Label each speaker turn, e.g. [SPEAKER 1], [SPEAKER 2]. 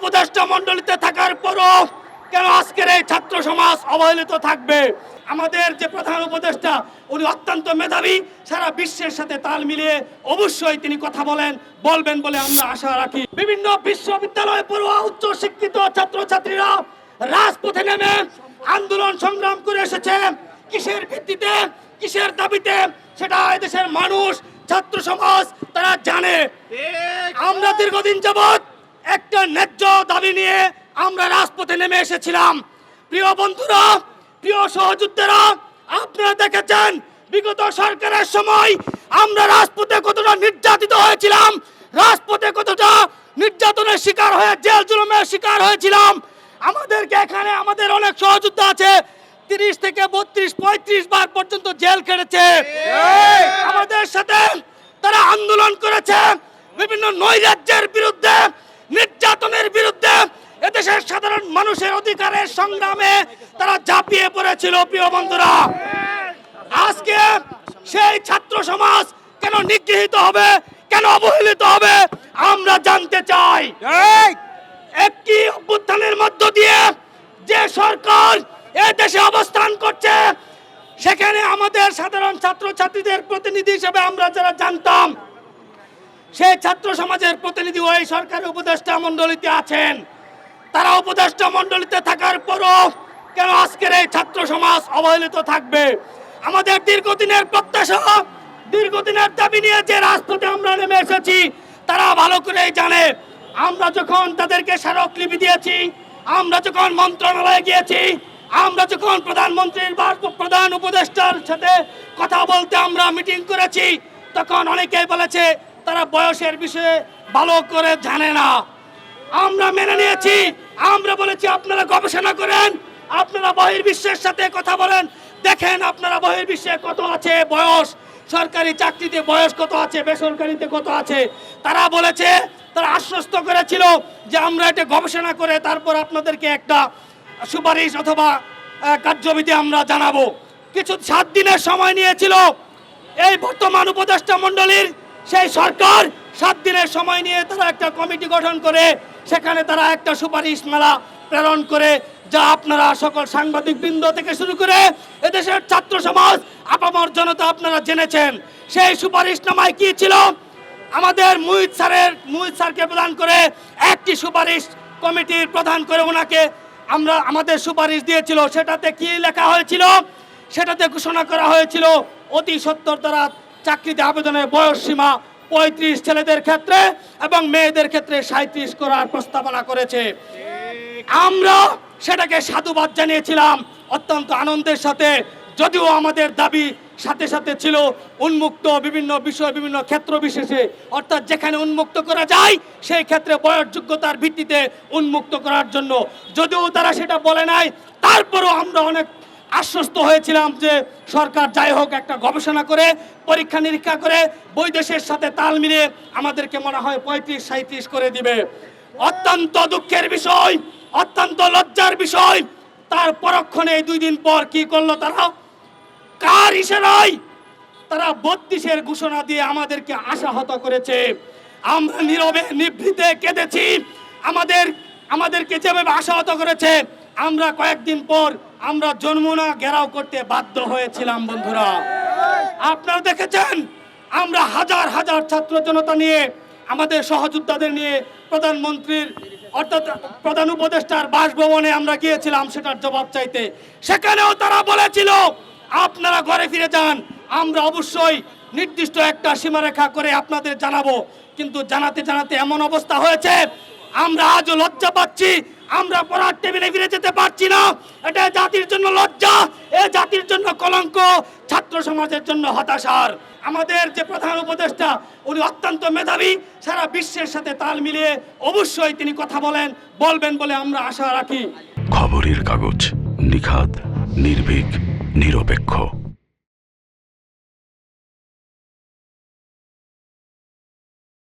[SPEAKER 1] উপদেষ্টা মণ্ডলীতে থাকার পরও কেন আজকের এই ছাত্র সমাজ অবহেলিত থাকবে? আমাদের যে প্রধান উপদেষ্টা উনি অত্যন্ত মেধাবী সারা বিশ্বের সাথে তাল মিলিয়ে অবশ্যই তিনি কথা বলেন বলবেন বলে আমরা আশা রাখি। বিভিন্ন বিশ্ববিদ্যালয় পড়ুয়া উচ্চ শিক্ষিত ছাত্রছাত্রীরা রাজপথে নেমে আন্দোলন সংগ্রাম করে এসেছে। কিসের ভিত্তিতে কিসের দাবিতে সেটা এদেশের মানুষ ছাত্র সমাজ তারা জানে। আমরা দীর্ঘদিন যাবৎ একটা ন্যায্য দাবি নিয়ে আমরা রাজপথে নেমে এসেছিলাম। প্রিয় বন্ধুরা প্রিয় সহযোদ্ধারা আপনারা দেখেছেন বিগত সরকারের সময় আমরা রাজপথে কতটা নির্যাতিত হয়েছিলাম রাজপথে কতটা নির্যাতনের শিকার হয়ে জেল জুলুমের শিকার হয়েছিলাম। আমাদেরকে এখানে আমাদের অনেক সহযোদ্ধা আছে তিরিশ থেকে বত্রিশ পঁয়ত্রিশ বার পর্যন্ত জেল কেটেছে আমাদের সাথে তারা আন্দোলন করেছে বিভিন্ন নৈরাজ্যের বিরুদ্ধে নির্যাতনের বিরুদ্ধে এদেশের সাধারণ মানুষের অধিকারের সংগ্রামে তারা ঝাঁপিয়ে পড়েছিল প্রিয় বন্ধুরা। আজকে সেই ছাত্র সমাজ কেন নিগৃহীত হবে কেন অবহেলিত হবে আমরা জানতে চাই। একটি অভ্যুত্থানের মধ্য দিয়ে যে সরকার এ দেশে অবস্থান করছে সেখানে আমাদের সাধারণ ছাত্রছাত্রীদের প্রতিনিধি হিসেবে আমরা যারা জানতাম সেই ছাত্র সমাজের প্রতিনিধি ওই সরকারি উপদেষ্টা মণ্ডলীতে আছেন। তারা উপদেষ্টা মণ্ডলীতে থাকার পরও কেন আজকের এই ছাত্র সমাজ অবহেলিত থাকবে? আমাদের দীর্ঘদিনের প্রত্যাশা, দীর্ঘদিনের দাবি নিয়ে যে রাজপথে আমরা নেমে এসেছি, তারা ভালো করেই জানে। আমরা যখন তাদেরকে স্মারকলিপি দিয়েছি, আমরা যখন মন্ত্রণালয়ে গিয়েছি, আমরা যখন প্রধানমন্ত্রীর প্রধান উপদেষ্টার সাথে কথা বলতে আমরা মিটিং করেছি, তখন অনেকেই বলেছে তারা বয়সের বিষয়ে ভালো করে জানে না। আমরা মেনে নিয়েছি। আমরা বলেছি, আপনারা গবেষণা করেন, আপনারা বহির্বিশ্বের সাথে কথা বলেন। দেখেন আপনারা বহির্বিশ্বে কত আছে বয়স। সরকারি চাকরিতে বয়স কত আছে, বেসরকারিতে কত আছে। তারা বলেছে, তারা আশ্বস্ত করেছিল যে আমরা এটা গবেষণা করে তারপর আপনাদেরকে একটা সুপারিশ অথবা কার্যবিধি আমরা জানাব। কিছু সাত দিনের সময় নিয়েছিল এই বর্তমান উপদেষ্টা মণ্ডলীর সেই সরকার সাত দিনের সময় নিয়ে তারা একটা কমিটি গঠন করে, সেখানে তারা একটা সুপারিশ মেলা প্রেরণ করে, যা আপনারা সকল সাংবাদিক বৃন্দ থেকে শুরু করে এদেশের ছাত্র সমাজ, আপামর জনতা আপনারা জেনেছেন। সেই সুপারিশ নামায় কি ছিল? আমাদের মুহিত স্যারের মুহিত স্যারকে প্রদান করে একটি সুপারিশ কমিটির প্রধান করে ওনাকে আমরা, আমাদের সুপারিশ দিয়েছিল। সেটাতে কি লেখা হয়েছিল? সেটাতে ঘোষণা করা হয়েছিল অতি সত্তর দ্বারা চাকরিতে আবেদনের বয়স সীমা পঁয়ত্রিশ ছেলেদের ক্ষেত্রে এবং মেয়েদের ক্ষেত্রে সাঁত্রিশ করার প্রস্তাবনা করেছে। আমরা সেটাকে সাধুবাদ জানিয়েছিলাম অত্যন্ত আনন্দের সাথে, যদিও আমাদের দাবি সাথে সাথে ছিল উন্মুক্ত বিভিন্ন বিষয়, বিভিন্ন ক্ষেত্র বিশেষে। অর্থাৎ যেখানে উন্মুক্ত করা যায়, সেই ক্ষেত্রে বয়স যোগ্যতার ভিত্তিতে উন্মুক্ত করার জন্য। যদিও তারা সেটা বলে নাই, তারপরও আমরা অনেক আশ্বস্ত হয়েছিলাম যে সরকার যাই হোক একটা গবেষণা করে, পরীক্ষা নিরীক্ষা করে বৈদেশের সাথে তাল মিলিয়ে আমাদেরকে মনে হয় পঁয়ত্রিশ সাঁত্রিশ করে দিবে। অত্যন্ত দুঃখের বিষয়, অত্যন্ত লজ্জার বিষয়, তার পরক্ষণে দুই দিন পর কি করল তারা? কার ইশারায়? তারা বত্রিশের ঘোষণা দিয়ে আমাদেরকে আশাহত করেছে। আমরা নীরবে, নিভৃতে কেঁদেছি। আমাদের, আমাদেরকে যেভাবে আশাহত করেছে আমরা কয়েকদিন পর আমরা জন্মনা ঘেরাও করতে বাধ্য হয়েছিলাম, বন্ধুরা। আপনারা দেখেছেন? আমরা হাজার হাজার ছাত্র জনতা নিয়ে, আমাদের সহযোদ্ধাদের নিয়ে প্রধানমন্ত্রীর, অর্থাৎ প্রধান উপদেষ্টার বাসভবনে আমরা গিয়েছিলাম সেটার জবাব চাইতে। সেখানেও তারা বলেছিল, আপনারা ঘরে ফিরে যান, আমরা অবশ্যই নির্দিষ্ট একটা সীমারেখা করে আপনাদের জানাব। কিন্তু জানাতে জানাতে এমন অবস্থা হয়েছে আমরা আজও লজ্জা পাচ্ছি, আমরা পড়ার টেবিলে ফিরে যেতে পারছি না। এটা জাতির জন্য লজ্জা এ জাতির জন্য কলঙ্ক, ছাত্র সমাজের জন্য হতাশার। আমাদের যে প্রধান উপদেষ্টা, উনি অত্যন্ত মেধাবী, সারা বিশ্বের সাথে তাল মিলিয়ে অবশ্যই তিনি কথা বলেন, বলবেন বলে আমরা আশা রাখি।
[SPEAKER 2] খবরের কাগজ নিখাদ, নির্ভীক, নিরপেক্ষ।